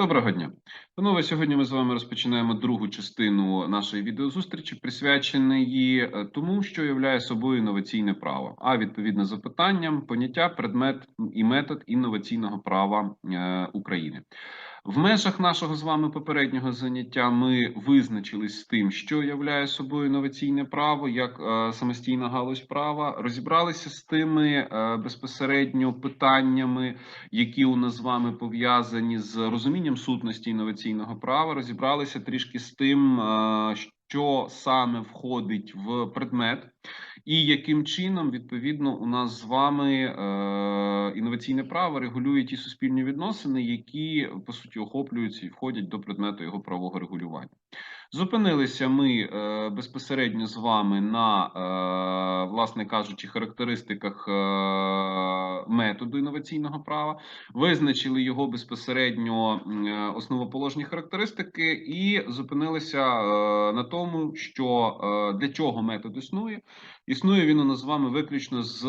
Доброго дня. Панове, сьогодні ми з вами розпочинаємо другу частину нашої відеозустрічі, присвяченої е, тому, що являє собою інноваційне право, а відповідно запитанням, поняття, предмет і метод інноваційного права е, України. В межах нашого з вами попереднього заняття ми визначились з тим, що являє собою інноваційне право як е, самостійна галузь права, розібралися з тими е, безпосередньо питаннями, які у нас з вами пов'язані з розумінням сутності інноваційного права, розібралися трішки з тим, е, що саме входить в предмет, і яким чином відповідно у нас з вами е, інноваційне право регулює ті суспільні відносини, які по суті охоплюються і входять до предмету його правового регулювання. Зупинилися ми е, безпосередньо з вами на, е, власне кажучи, характеристиках е, методу інноваційного права, визначили його безпосередньо основоположні характеристики, і зупинилися на тому, що для чого метод існує. Існує він у нас з вами виключно з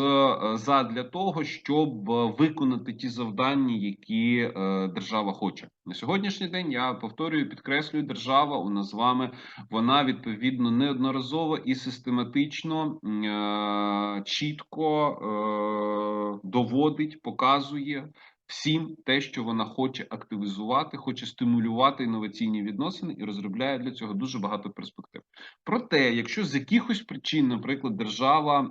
задля того, щоб виконати ті завдання, які держава хоче на сьогоднішній день. Я повторюю, підкреслюю, держава у нас з вами вона відповідно неодноразово і систематично е, чітко е, доводить, показує. Всім те, що вона хоче активізувати, хоче стимулювати інноваційні відносини і розробляє для цього дуже багато перспектив. Проте, якщо з якихось причин, наприклад, держава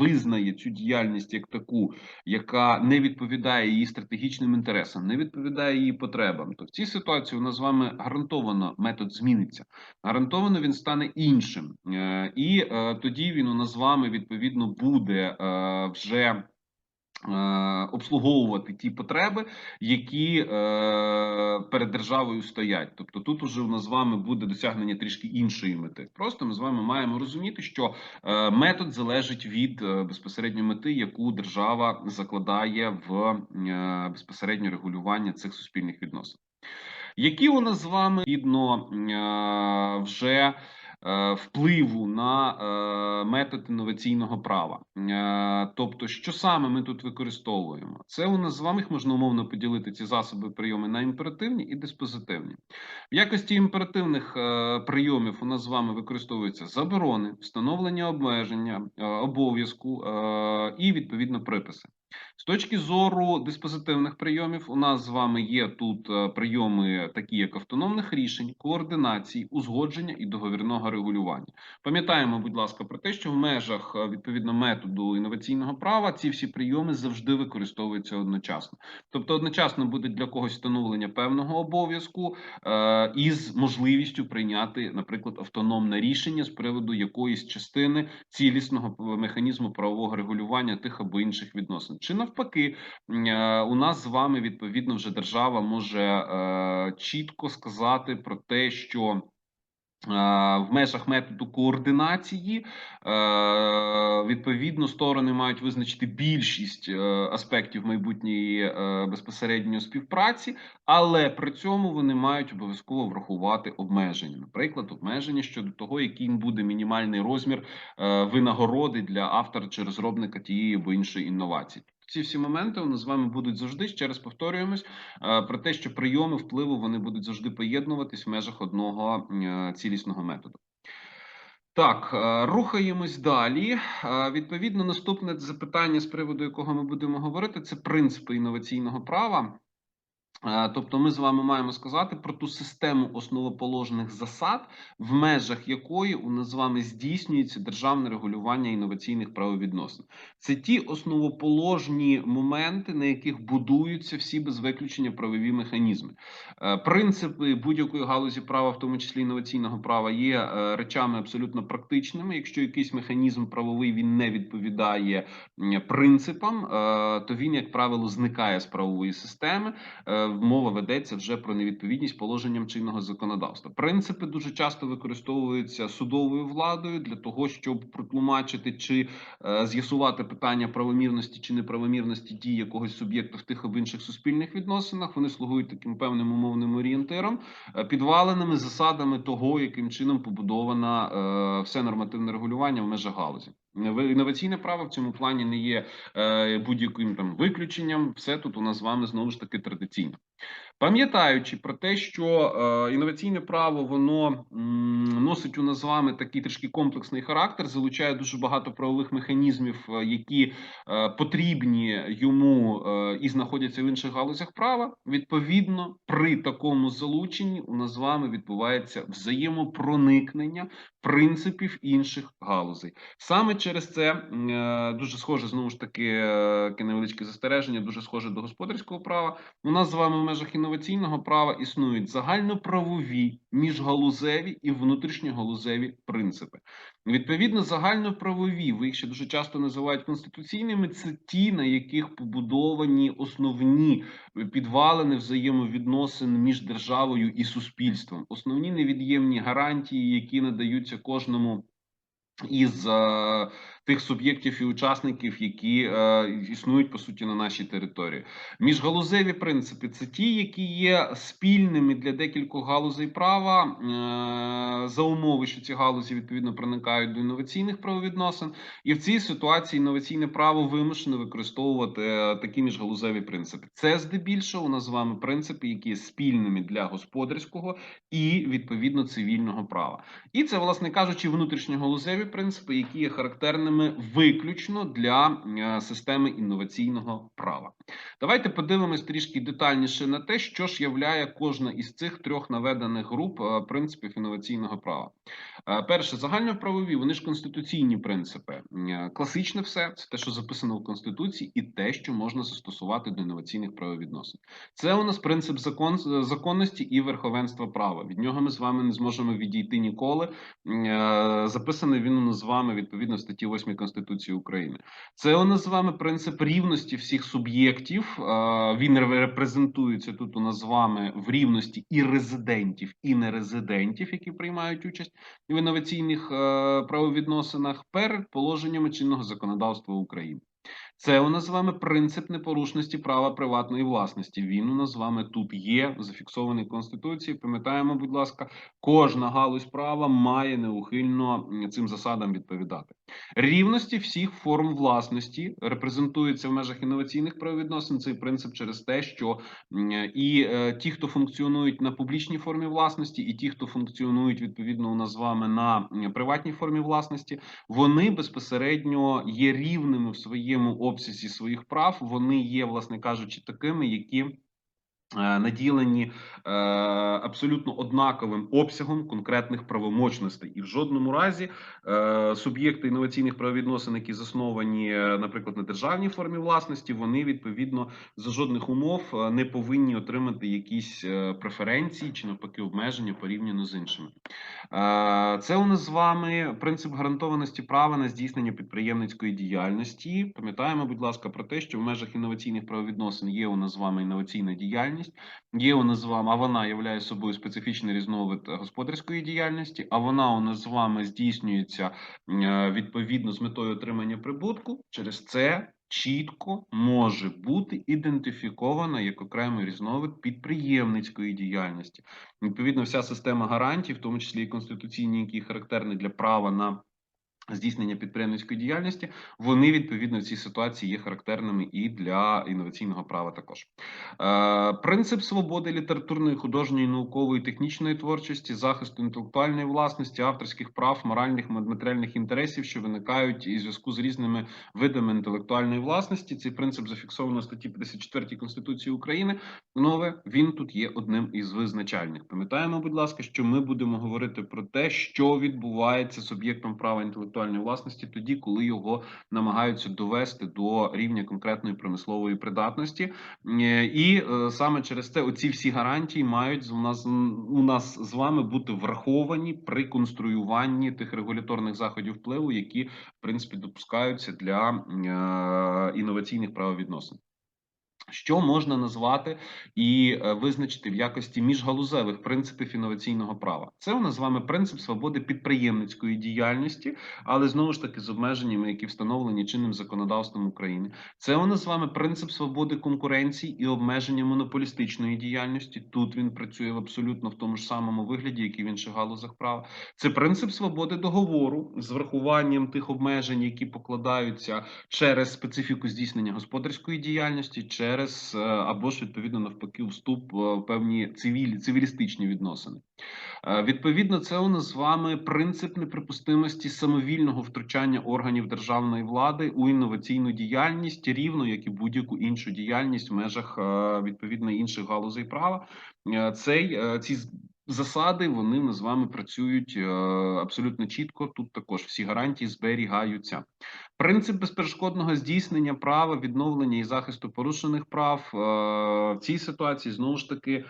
визнає цю діяльність як таку, яка не відповідає її стратегічним інтересам, не відповідає її потребам, то в цій ситуації у нас з вами гарантовано метод зміниться. Гарантовано він стане іншим, Е, і е, тоді він у нас з вами відповідно буде е, вже. Е, Обслуговувати ті потреби, які е, перед державою стоять. Тобто тут уже у нас з вами буде досягнення трішки іншої мети. Просто ми з вами маємо розуміти, що е, метод залежить від е, безпосередньо мети, яку держава закладає в безпосередньо регулювання цих суспільних відносин. Які у нас з вами відно вже впливу на е, метод інноваційного права? Е, Тобто, що саме ми тут використовуємо? Це у нас з вами їх можна умовно поділити ці засоби прийоми на імперативні і диспозитивні. В якості імперативних е, прийомів у нас з вами використовуються заборони, встановлення обмеження, е, обов'язку е, і відповідно приписи. З точки зору диспозитивних прийомів, у нас з вами є тут е, прийоми, такі як автономних рішень, координації, узгодження і договірного регулювання. Пам'ятаємо, будь ласка, про те, що в межах е, відповідно методу інноваційного права ці всі прийоми завжди використовуються одночасно. Тобто, одночасно буде для когось встановлення певного обов'язку е, із можливістю прийняти, наприклад, автономне рішення з приводу якоїсь частини цілісного механізму правового регулювання тих або інших відносин. Чи навпаки, е, у нас з вами відповідно вже держава може е, чітко сказати про те, що е, в межах методу координації відповідно сторони мають визначити більшість аспектів майбутньої е, безпосередньо співпраці, але при цьому вони мають обов'язково врахувати обмеження. Наприклад, обмеження щодо того, яким буде мінімальний розмір винагороди для автора чи розробника тієї або іншої інновації. Ці всі моменти вони з вами будуть завжди ще раз повторюємось е, про те, що прийоми впливу вони будуть завжди поєднуватись в межах одного е, цілісного методу. Так, е, рухаємось далі. Відповідно, наступне запитання, з приводу якого ми будемо говорити, це принципи інноваційного права. Е, Тобто, ми з вами маємо сказати про ту систему основоположних засад, в межах якої у нас з вами здійснюється державне регулювання інноваційних правовідносин. Це ті основоположні моменти, на яких будуються всі без виключення правові механізми. Е, Принципи будь-якої галузі права, в тому числі інноваційного права, є е, речами абсолютно практичними. Якщо якийсь механізм правовий він не відповідає принципам, то він, як правило, зникає з правової системи. Мова ведеться вже про невідповідність положенням чинного законодавства. Принципи дуже часто використовуються судовою владою для того, щоб протлумачити чи е, з'ясувати питання правомірності чи неправомірності дій якогось суб'єкта в тих або інших суспільних відносинах. Вони слугують таким певним умовним орієнтиром, е, підваленими засадами того, яким чином побудована е, все нормативне регулювання в межах галузі. Інноваційне право в цьому плані не є е, будь-яким там виключенням. Все тут у нас з вами знову ж таки традиційно. Пам'ятаючи про те, що е, інноваційне право воно м, носить у нас з вами такий трішки комплексний характер, залучає дуже багато правових механізмів, е, які е, потрібні йому е, і знаходяться в інших галузях права. Відповідно, при такому залученні у нас з вами відбувається взаємопроникнення принципів інших галузей. Саме через це е, дуже схоже знову ж таки е, невеличке застереження, дуже схоже до господарського права. У нас з вами в межах інноваційного права існують загальноправові, міжгалузеві і внутрішньогалузеві принципи. Відповідно, загальноправові, ви їх ще дуже часто називають конституційними. Це ті, на яких побудовані основні підвалини взаємовідносин між державою і суспільством, основні невід'ємні гарантії, які надаються кожному. Із е, тих суб'єктів і учасників, які е, існують по суті на нашій території, міжгалузеві принципи це ті, які є спільними для декількох галузей права е, за умови, що ці галузі відповідно проникають до інноваційних правовідносин, і в цій ситуації інноваційне право вимушено використовувати е, такі міжгалузеві принципи. Це здебільшого у нас з вами принципи, які є спільними для господарського і відповідно цивільного права. І це, власне кажучи, внутрішньогалузеві принципи, які є характерними виключно для е, системи інноваційного права. Давайте подивимось трішки детальніше на те, що ж являє кожна із цих трьох наведених груп е, принципів інноваційного права. Е, Перше, загальноправові, вони ж конституційні принципи. Класичне все це те, що записано в конституції, і те, що можна застосувати до інноваційних правовідносин. Це у нас принцип закон законності і верховенства права. Від нього ми з вами не зможемо відійти ніколи. Записаний він у нас з вами відповідно статті 8 Конституції України. Це у нас з вами принцип рівності всіх суб'єктів. Він репрезентується тут у нас з вами в рівності і резидентів, і нерезидентів, які приймають участь в інноваційних е, правовідносинах перед положеннями чинного законодавства України. Це у нас з вами принцип непорушності права приватної власності. Він у нас з вами тут є зафіксований в конституції. Пам'ятаємо, будь ласка, кожна галузь права має неухильно цим засадам відповідати. Рівності всіх форм власності репрезентується в межах інноваційних правовідносин. Цей принцип через те, що і е, ті, хто функціонують на публічній формі власності, і ті, хто функціонують відповідно у нас з вами на приватній формі власності, вони безпосередньо є рівними в своєму обсязі своїх прав. Вони є, власне кажучи, такими, які. Е, Наділені е, абсолютно однаковим обсягом конкретних правомочностей, і в жодному разі е, суб'єкти інноваційних правовідносин, які засновані, наприклад, на державній формі власності, вони відповідно за жодних умов не повинні отримати якісь преференції чи навпаки обмеження порівняно з іншими. Це у нас з вами принцип гарантованості права на здійснення підприємницької діяльності. Пам'ятаємо, будь ласка, про те, що в межах інноваційних правовідносин є у нас з вами інноваційна діяльність, є у нас з вами, а вона являє собою специфічний різновид господарської діяльності, а вона у нас з вами здійснюється е, відповідно з метою отримання прибутку. Через це чітко може бути ідентифікована як окремий різновид підприємницької діяльності. Відповідно, вся система гарантій, в тому числі і конституційні, які характерні для права на здійснення підприємницької діяльності, вони відповідно в цій ситуації є характерними і для інноваційного права. Також е, принцип свободи літературної, художньої, наукової, технічної творчості, захисту інтелектуальної власності, авторських прав, моральних матеріальних інтересів, що виникають і зв'язку з різними видами інтелектуальної власності. Цей принцип зафіксовано в статті 54 Конституції України. Нове він тут є одним із визначальних. Пам'ятаємо, будь ласка, що ми будемо говорити про те, що відбувається з об'єктом права інтелектуальної власності, тоді, коли його намагаються довести до рівня конкретної промислової придатності, Е, і е, саме через це оці всі гарантії мають у нас у нас з вами бути враховані при конструюванні тих регуляторних заходів впливу, які в принципі допускаються для е, інноваційних правовідносин. Що можна назвати і е, визначити в якості міжгалузевих принципів інноваційного права? Це у нас з вами принцип свободи підприємницької діяльності, але знову ж таки з обмеженнями, які встановлені чинним законодавством України. Це у нас з вами принцип свободи конкуренції і обмеження монополістичної діяльності. Тут він працює в абсолютно в тому ж самому вигляді, як і в інших галузах права. Це принцип свободи договору з врахуванням тих обмежень, які покладаються через специфіку здійснення господарської діяльності, через е, або ж відповідно навпаки вступ е, в певні цивіль, цивілістичні відносини. Е, Відповідно, це у нас з вами принцип неприпустимості самовільного втручання органів державної влади у інноваційну діяльність, рівно як і будь-яку іншу діяльність в межах відповідно інших галузей права. Цей ці засади вони нас з вами працюють абсолютно чітко. Тут також всі гарантії зберігаються. Принцип безперешкодного здійснення права, відновлення і захисту порушених прав е, в цій ситуації знову ж таки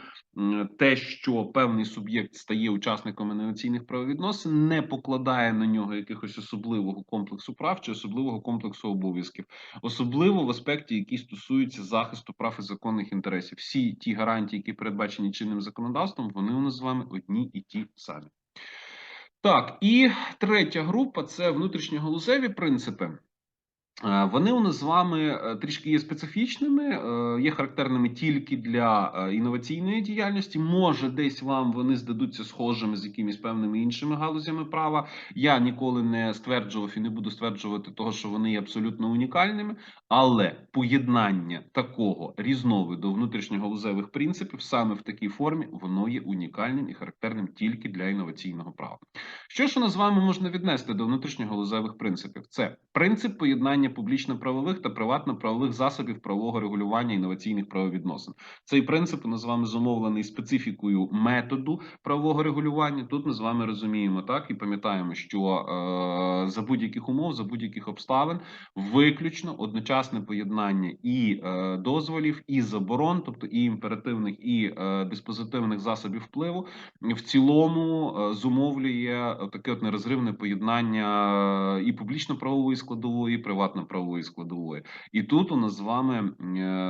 те, що певний суб'єкт стає учасником інноваційних правовідносин, не покладає на нього якихось особливого комплексу прав чи особливого комплексу обов'язків, особливо в аспекті, який стосується захисту прав і законних інтересів. Всі ті гарантії, які передбачені чинним законодавством, вони у нас з вами одні і ті самі. Так, і третя група це внутрішньогалузеві принципи. Е, Вони у нас з вами е, трішки є специфічними, е, є характерними тільки для інноваційної діяльності. Може, десь вам вони здадуться схожими з якимись певними іншими галузями права. Я ніколи не стверджував і не буду стверджувати того, що вони є абсолютно унікальними, але поєднання такого різновиду внутрішньогалузевих принципів саме в такій формі воно є унікальним і характерним тільки для інноваційного права. Що ж у нас з вами можна віднести до внутрішньогалузевих принципів? Це принцип поєднання публічно-правових та приватно-правових засобів правового регулювання інноваційних правовідносин. Цей принцип нас з вами зумовлений специфікою методу правового регулювання. Тут ми з вами розуміємо так і пам'ятаємо, що е, за будь-яких умов, за будь-яких обставин, виключно одночасне поєднання і е, дозволів, і заборон, тобто і імперативних, і е, диспозитивних засобів впливу, в цілому е, зумовлює таке от нерозривне поєднання е, і публічно-правової складової, і приватно-правової складової. І тут у нас з вами е,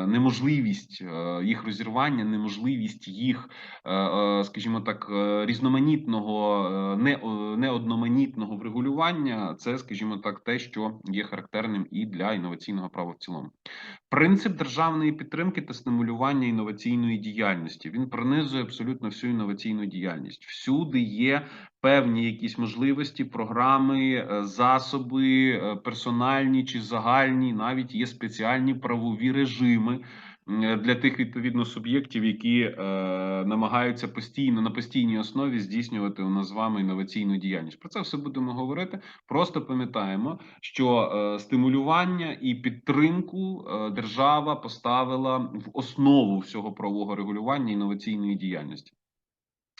неможливість е, їх розірвання, неможливість їх, е, скажімо так, різноманітного, не, неодноманітного врегулювання. Це, скажімо так, те, що є характерним і для інноваційного права в цілому. Принцип державної підтримки та стимулювання інноваційної діяльності він пронизує абсолютно всю інноваційну діяльність. Всюди є певні якісь можливості, програми, е, засоби, е, персональні чи загальні, навіть є спеціальні правові режими. Для тих відповідно суб'єктів, які е, намагаються постійно на постійній основі здійснювати у нас з вами інноваційну діяльність. Про це все будемо говорити. Просто пам'ятаємо, що е, стимулювання і підтримку е, держава поставила в основу всього правового регулювання інноваційної діяльності.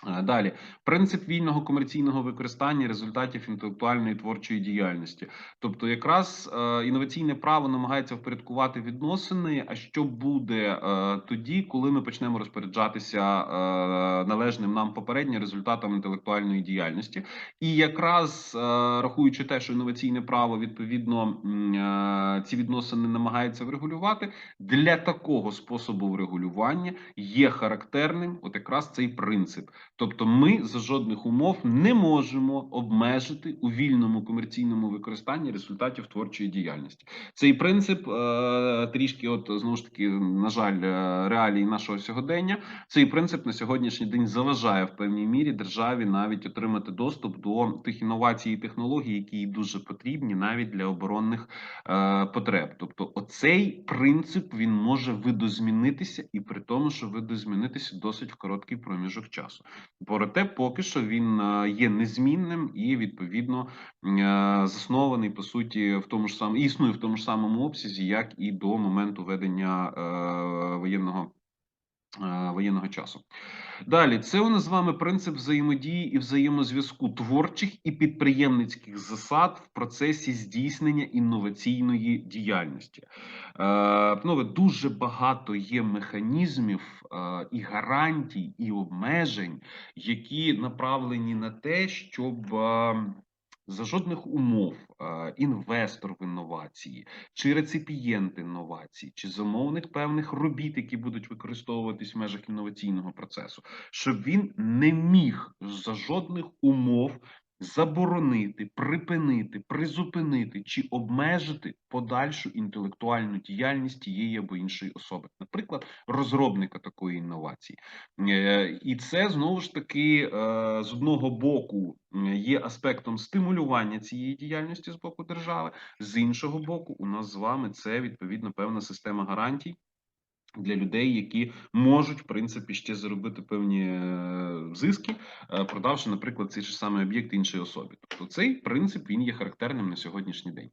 Е, Далі принцип вільного комерційного використання результатів інтелектуальної творчої діяльності, тобто, якраз е, інноваційне право намагається впорядкувати відносини. А що буде е, тоді, коли ми почнемо розпоряджатися е, належним нам попередньо результатом інтелектуальної діяльності, і якраз е, рахуючи те, що інноваційне право відповідно е, ці відносини намагається врегулювати, для такого способу врегулювання є характерним, от якраз цей принцип. Тобто, ми за жодних умов не можемо обмежити у вільному комерційному використанні результатів творчої діяльності. Цей принцип е, трішки, от знову ж таки, на жаль, е, реалії нашого сьогодення. Цей принцип на сьогоднішній день заважає в певній мірі державі навіть отримати доступ до тих інновацій і технологій, які їй дуже потрібні навіть для оборонних е, потреб. Тобто, оцей принцип він може видозмінитися, і при тому, що видозмінитися досить в короткий проміжок часу. Проте, поки що він е, є незмінним і відповідно е, заснований по суті в тому ж самому існує в тому ж самому обсязі, як і до моменту ведення е, воєнного. Е, Воєнного часу далі це у нас з вами принцип взаємодії і взаємозв'язку творчих і підприємницьких засад в процесі здійснення інноваційної діяльності. Е, ну, дуже багато є механізмів е, і гарантій, і обмежень, які направлені на те, щоб е, за жодних умов інвестор в інновації, чи реципієнт інновацій, чи замовник певних робіт, які будуть використовуватись в межах інноваційного процесу, щоб він не міг за жодних умов заборонити, припинити, призупинити чи обмежити подальшу інтелектуальну діяльність тієї або іншої особи, наприклад, розробника такої інновації. Е, І це знову ж таки е, з одного боку є аспектом стимулювання цієї діяльності з боку держави, з іншого боку, у нас з вами це відповідно певна система гарантій. Для людей, які можуть в принципі ще заробити певні е, зиски, е, продавши, наприклад, цей же самий об'єкт іншій особі. Тобто цей принцип він є характерним на сьогоднішній день.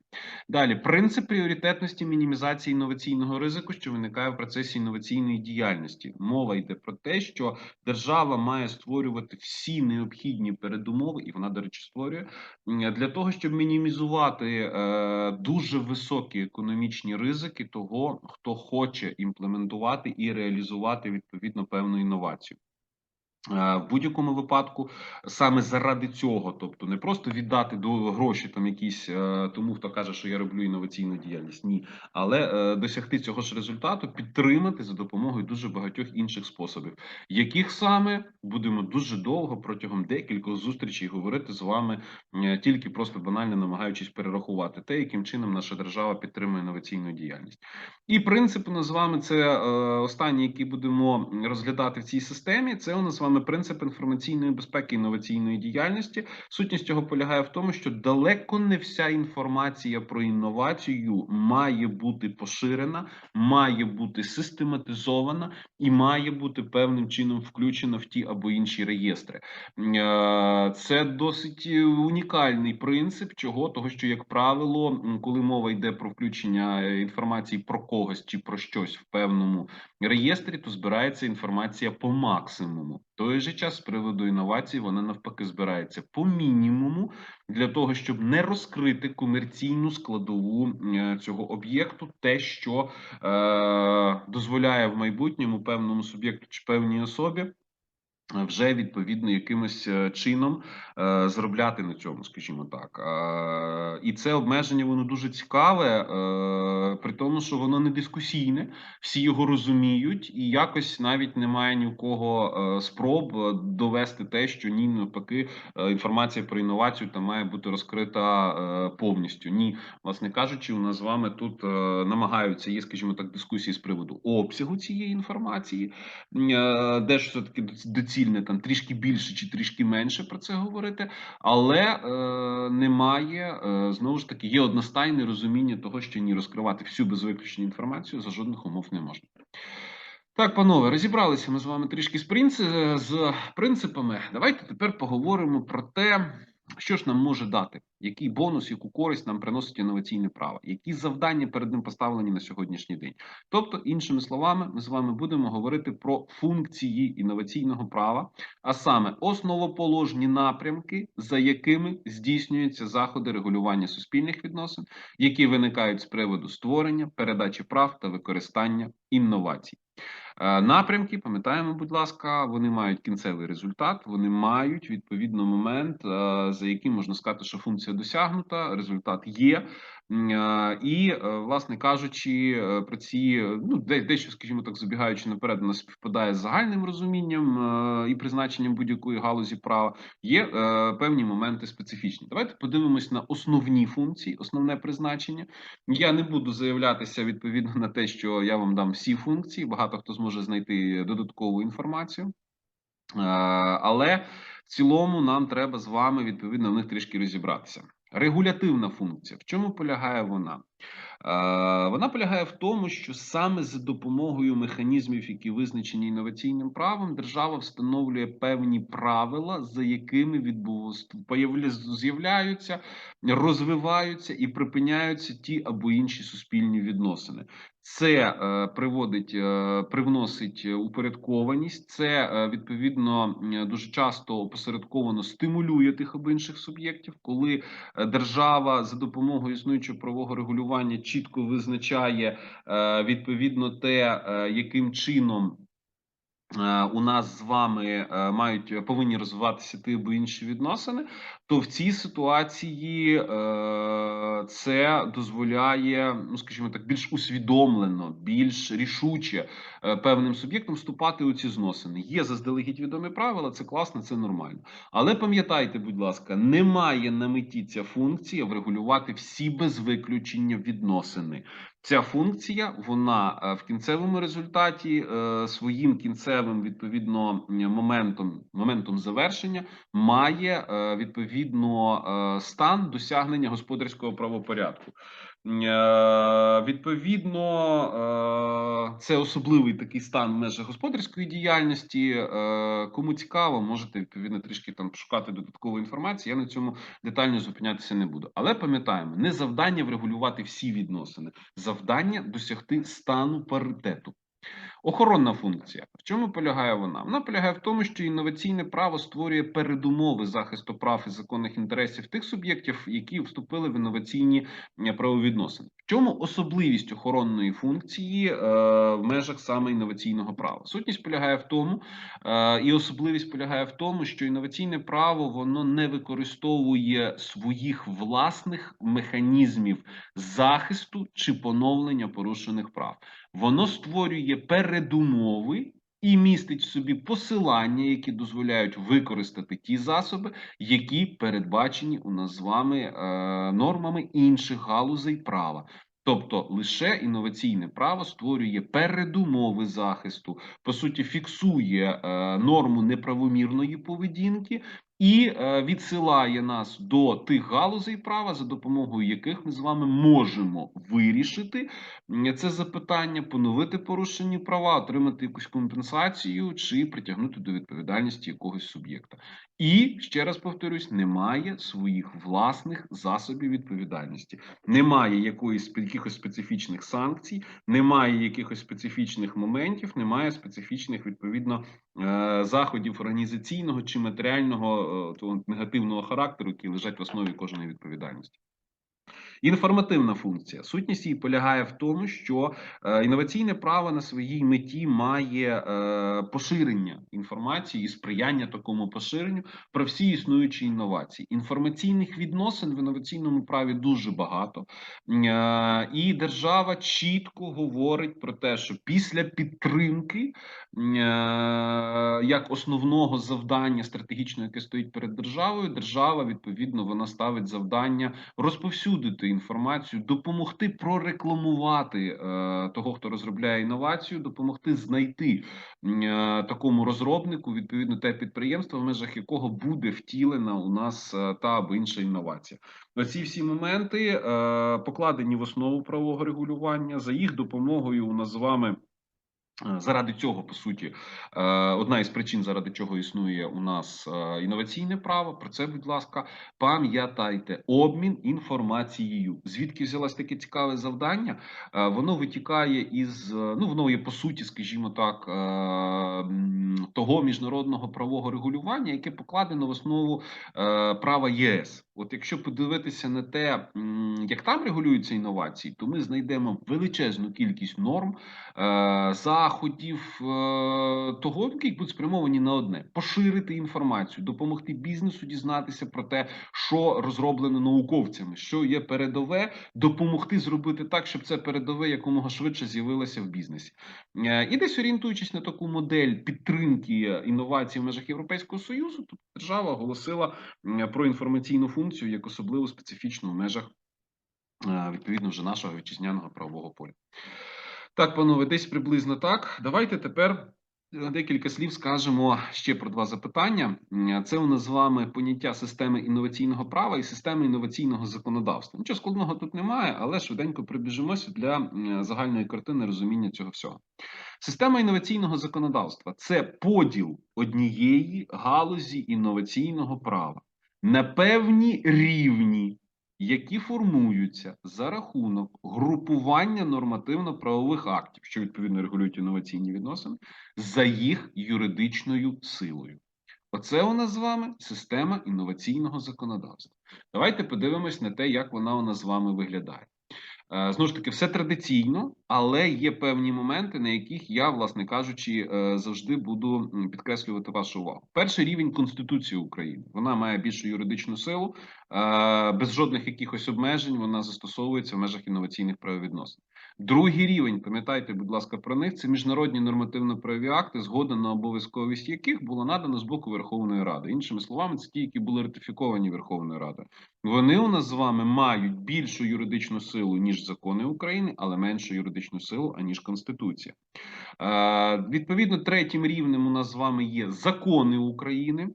Далі принцип пріоритетності мінімізації інноваційного ризику, що виникає в процесі інноваційної діяльності. Мова йде про те, що держава має створювати всі необхідні передумови, і вона, до речі, створює для того, щоб мінімізувати е, дуже високі економічні ризики того, хто хоче імплементувати і реалізувати відповідно певну інновацію. Е, В будь-якому випадку саме заради цього, тобто не просто віддати до гроші там якісь е, тому, хто каже, що я роблю інноваційну діяльність, ні, але е, досягти цього ж результату, підтримати за допомогою дуже багатьох інших способів, яких саме будемо дуже довго протягом декількох зустрічей говорити з вами, тільки просто банально намагаючись перерахувати те, яким чином наша держава підтримує інноваційну діяльність. І принцип у нас з вами це останній, який будемо розглядати в цій системі. Це у нас вами принцип інформаційної безпеки інноваційної діяльності. Сутність цього полягає в тому, що далеко не вся інформація про інновацію має бути поширена, має бути систематизована і має бути певним чином включена в ті або інші реєстри. Е, Це досить унікальний принцип, чого того, що як правило, коли мова йде про включення е, інформації про когось чи про щось в певному реєстрі, то збирається інформація по максимуму. Той же час з приводу інновацій вона навпаки збирається по мінімуму для того, щоб не розкрити комерційну складову е, цього об'єкту, те, що е, дозволяє в майбутньому певному суб'єкту чи певній особі. Вже відповідно якимось е, чином е, заробляти на цьому, скажімо так, Е, і це обмеження воно дуже цікаве, при тому, що воно не дискусійне, всі його розуміють, і якось навіть немає ні в кого спроб довести те, що ні, навпаки, інформація про інновацію там має бути розкрита повністю. Ні, власне кажучи, у нас з вами тут намагаються є, скажімо так, дискусії з приводу обсягу цієї інформації, де ж все таки доцільне там трішки більше чи трішки менше про це говорити, але е, немає е, знову ж таки є одностайне розуміння того, що ні розкривати всю безвиключну інформацію за жодних умов не можна. Так, панове, розібралися ми з вами трішки з, принци... з принципами. Давайте тепер поговоримо про те, що ж нам може дати, який бонус, яку користь нам приносить інноваційне право, які завдання перед ним поставлені на сьогоднішній день. Тобто, іншими словами, ми з вами будемо говорити про функції інноваційного права, а саме основоположні напрямки, за якими здійснюються заходи регулювання суспільних відносин, які виникають з приводу створення, передачі прав та використання інновацій. Е, Напрямки, пам'ятаємо, будь ласка, вони мають кінцевий результат, вони мають відповідно момент, е, за яким можна сказати, що функція досягнута, результат є. Е, І, е, власне кажучи, е, про ці ну дещо, скажімо так, забігаючи наперед, не співпадає з загальним розумінням е, і призначенням будь-якої галузі права. Є е, певні моменти специфічні. Давайте подивимось на основні функції, основне призначення. Я не буду заявлятися відповідно на те, що я вам дам всі функції. Багато хто зможе знайти додаткову інформацію. Е, Але в цілому нам треба з вами відповідно в них трішки розібратися. Регулятивна функція. В чому полягає вона? Е, Вона полягає в тому, що саме за допомогою механізмів, які визначені інноваційним правом, держава встановлює певні правила, за якими з'являються, розвиваються і припиняються ті або інші суспільні відносини. Це е, приводить, е, привносить упорядкованість. Це е, відповідно дуже часто опосередковано стимулює тих або інших суб'єктів, коли держава за допомогою існуючого правового регулювання чітко визначає відповідно те, яким чином у нас з вами е, мають повинні розвиватися ті або інші відносини, то в цій ситуації е, це дозволяє, ну скажімо так, більш усвідомлено, більш рішуче е, певним суб'єктам вступати у ці зносини. Є заздалегідь відомі правила, це класно, це нормально. Але пам'ятайте, будь ласка, немає на меті ця функція врегулювати всі без виключення відносини. Ця функція вона е, в кінцевому результаті е, своїм кінцевим відповідно моментом моментом завершення має е, відповідно стан досягнення господарського правопорядку. Е, Відповідно, е, це особливий такий стан в межах господарської діяльності. Е, Кому цікаво, можете відповідно трішки там шукати додаткову інформацію. Я на цьому детально зупинятися не буду. Але пам'ятаємо, не завдання врегулювати всі відносини, завдання досягти стану паритету. Охоронна функція. В чому полягає вона? Вона полягає в тому, що інноваційне право створює передумови захисту прав і законних інтересів тих суб'єктів, які вступили в інноваційні е, правовідносини. В чому особливість охоронної функції е, в межах саме інноваційного права? Сутність полягає в тому, е, і особливість полягає в тому, що інноваційне право воно не використовує своїх власних механізмів захисту чи поновлення порушених прав. Воно створює передумови і містить в собі посилання, які дозволяють використати ті засоби, які передбачені у нас з вами е, нормами інших галузей права. Тобто лише інноваційне право створює передумови захисту, по суті, фіксує е, норму неправомірної поведінки і е, відсилає нас до тих галузей права, за допомогою яких ми з вами можемо вирішити це запитання, поновити порушені права, отримати якусь компенсацію чи притягнути до відповідальності якогось суб'єкта. І ще раз повторюсь: немає своїх власних засобів відповідальності, немає якоїсь якихось специфічних санкцій, немає якихось специфічних моментів, немає специфічних відповідно е, заходів організаційного чи матеріального того негативного характеру, які лежать в основі кожної відповідальності. Інформативна функція. Сутність її полягає в тому, що е, інноваційне право на своїй меті має е, поширення інформації і сприяння такому поширенню про всі існуючі інновації. Інформаційних відносин в інноваційному праві дуже багато, е, і держава чітко говорить про те, що після підтримки як основного завдання стратегічного, яке стоїть перед державою, держава відповідно вона ставить завдання розповсюдити інформацію, допомогти прорекламувати е, того, хто розробляє інновацію, допомогти знайти е, такому розробнику відповідно те підприємство, в межах якого буде втілена у нас е, та або інша інновація. Оці всі моменти покладені в основу правового регулювання за їх допомогою. У нас з вами. Е, заради цього по суті е, одна із причин, заради чого існує у нас е, інноваційне право. Про це, будь ласка, пам'ятайте обмін інформацією. Звідки взялось таке цікаве завдання? Воно витікає із ну воно є по суті, скажімо так, того міжнародного правового регулювання, яке покладено в основу права ЄС. От якщо подивитися на те, як там регулюються інновації, то ми знайдемо величезну кількість норм за заходів е, того, які будуть спрямовані на одне: поширити інформацію, допомогти бізнесу дізнатися про те, що розроблено науковцями, що є передове, допомогти зробити так, щоб це передове якомога швидше з'явилося в бізнесі, е, і десь орієнтуючись на таку модель підтримки інновацій в межах Європейського союзу, то держава оголосила про інформаційну функцію як особливо специфічну в межах е, відповідно вже нашого вітчизняного правового поля. Так, панове, десь приблизно так. Давайте тепер е, декілька слів скажемо ще про два запитання. Це у нас з вами поняття системи інноваційного права і системи інноваційного законодавства. Нічого складного тут немає, але швиденько прибіжимося для загальної картини розуміння цього всього. Система інноваційного законодавства це поділ однієї галузі інноваційного права на певні рівні які формуються за рахунок групування нормативно-правових актів, що відповідно регулюють інноваційні відносини, за їх юридичною силою. Оце у нас з вами система інноваційного законодавства. Давайте подивимось на те, як вона у нас з вами виглядає. Е, Знову ж таки, все традиційно, але є певні моменти, на яких я, власне кажучи, е, завжди буду підкреслювати вашу увагу. Перший рівень Конституції України вона має більшу юридичну силу, е, без жодних якихось обмежень. Вона застосовується в межах інноваційних правовідносин. Другий рівень, пам'ятайте, будь ласка, про них це міжнародні нормативно-правові акти, згода на обов'язковість яких була надана з боку Верховної Ради. Іншими словами, це ті, які були ратифіковані Верховною Радою. Вони у нас з вами мають більшу юридичну силу ніж закони України, але меншу юридичну силу аніж Конституція. Е, відповідно, третім рівнем у нас з вами є закони України.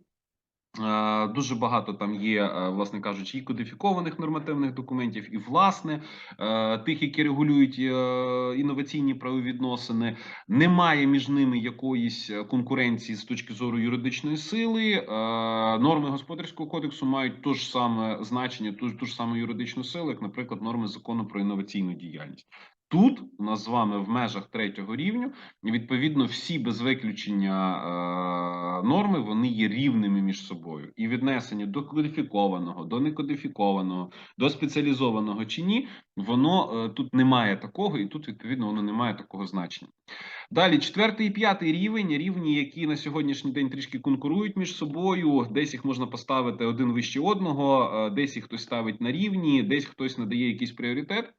Е, Дуже багато там є, е, власне кажучи, і кодифікованих нормативних документів, і власне е, тих, які регулюють інноваційні правовідносини. Немає між ними якоїсь конкуренції з точки зору юридичної сили. Норми господарського кодексу мають то ж саме значення, ту, ж- ту ж саму юридичну силу, як, наприклад, норми закону про інноваційну діяльність. Тут у нас з вами в межах третього рівню відповідно всі без виключення е, норми вони є рівними між собою. І віднесені до кодифікованого, до некодифікованого, до спеціалізованого чи ні, воно е, тут немає такого, і тут відповідно воно не має такого значення. Далі, четвертий і п'ятий рівень, рівні, які на сьогоднішній день трішки конкурують між собою. Десь їх можна поставити один вище одного, е, десь їх хтось ставить на рівні, десь хтось надає якийсь пріоритет.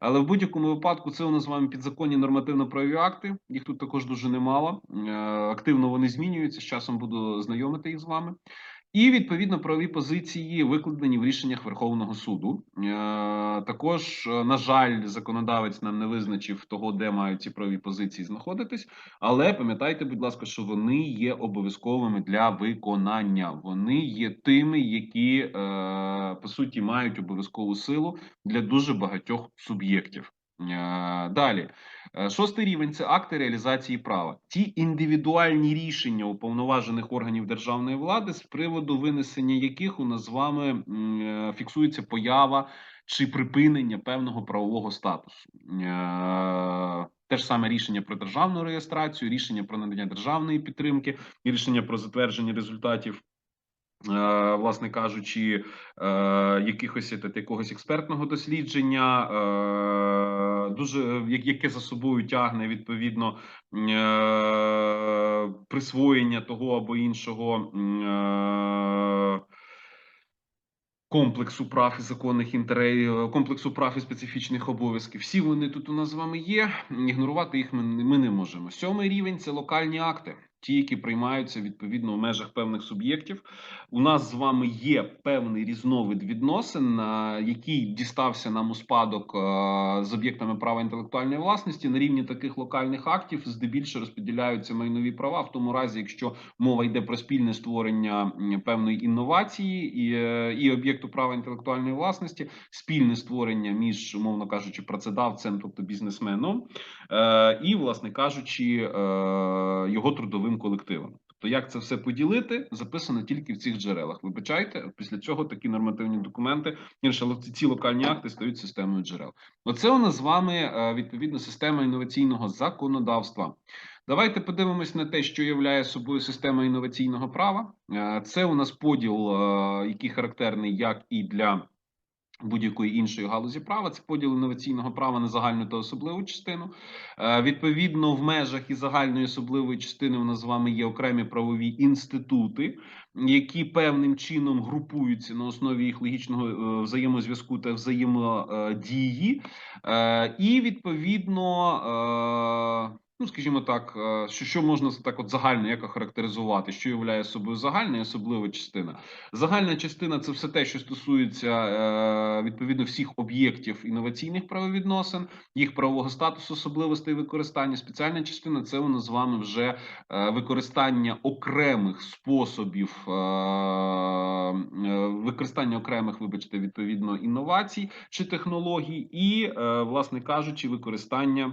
Але в будь-якому випадку це у нас з вами підзаконні нормативно-правові акти. Їх тут також дуже немало. Е, Активно вони змінюються. З часом буду знайомити їх з вами. І відповідно правові позиції викладені в рішеннях Верховного суду. Е, Також, е, на жаль, законодавець нам не визначив того, де мають ці правові позиції знаходитись. Але пам'ятайте, будь ласка, що вони є обов'язковими для виконання. Вони є тими, які е, по суті мають обов'язкову силу для дуже багатьох суб'єктів. Далі, шостий рівень це акти реалізації права. Ті індивідуальні рішення уповноважених органів державної влади, з приводу винесення яких у нас з вами е, фіксується поява чи припинення певного правового статусу. Е, Те ж саме рішення про державну реєстрацію, рішення про надання державної підтримки, рішення про затвердження результатів е, власне кажучи, е, якихось е, якогось експертного дослідження, е, дуже яке за собою тягне відповідно е, присвоєння того або іншого. Е, Комплексу прав і законних інтересів, комплексу прав і специфічних обов'язків. Всі вони тут у нас з вами є. Ігнорувати їх ми не можемо. Сьомий рівень це локальні акти, ті, які приймаються відповідно в межах певних суб'єктів. У нас з вами є певний різновид відносин, який дістався нам у спадок з об'єктами права інтелектуальної власності. На рівні таких локальних актів здебільшого розподіляються майнові права, в тому разі, якщо мова йде про спільне створення певної інновації і, е, і об'єкту права інтелектуальної власності, спільне створення між, умовно кажучи, працедавцем, тобто бізнесменом, е, і, власне кажучи, е, його трудовим колективом. Тобто, як це все поділити, записано тільки в цих джерелах. Вибачайте, після цього такі нормативні документи, інше ці локальні акти стають системою джерел. Оце у нас з вами е, відповідно система інноваційного законодавства. Давайте подивимось на те, що являє собою система інноваційного права. Е, Це у нас поділ, е, який характерний як і для будь-якої іншої галузі права. Це поділ інноваційного права на загальну та особливу частину. Е, Відповідно, в межах і загальної особливої частини у нас з вами є окремі правові інститути, які певним чином групуються на основі їх логічного е, взаємозв'язку та взаємодії. Е, І відповідно. Ну, скажімо так, е, що, що можна так от загально як охарактеризувати, що являє собою загальна і особлива частина. Загальна частина це все те, що стосується е, відповідно всіх об'єктів інноваційних правовідносин, їх правового статусу, особливостей використання. Спеціальна частина це у з вами вже е, використання окремих способів використання окремих, вибачте, відповідно інновацій чи технологій, і, власне кажучи, використання.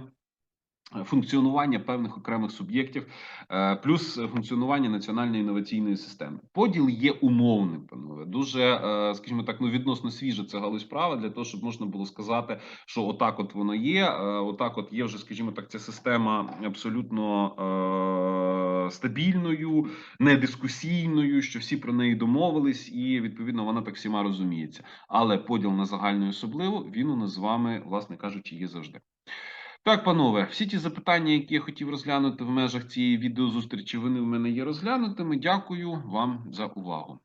Е, Функціонування певних окремих суб'єктів, е, плюс функціонування національної інноваційної системи. Поділ є умовним, панове. Дуже, е, скажімо так, ну відносно свіжа це галузь права для того, щоб можна було сказати, що отак, от воно є. Отак, от є вже, скажімо так, ця система абсолютно стабільною, недискусійною, що всі про неї домовились, і відповідно вона так всіма розуміється. Але поділ на загальну особливу він у нас з вами, власне кажучи, є завжди. Так, панове, всі ті запитання, які я хотів розглянути в межах цієї відеозустрічі, вони в мене є розглянутими. Дякую вам за увагу.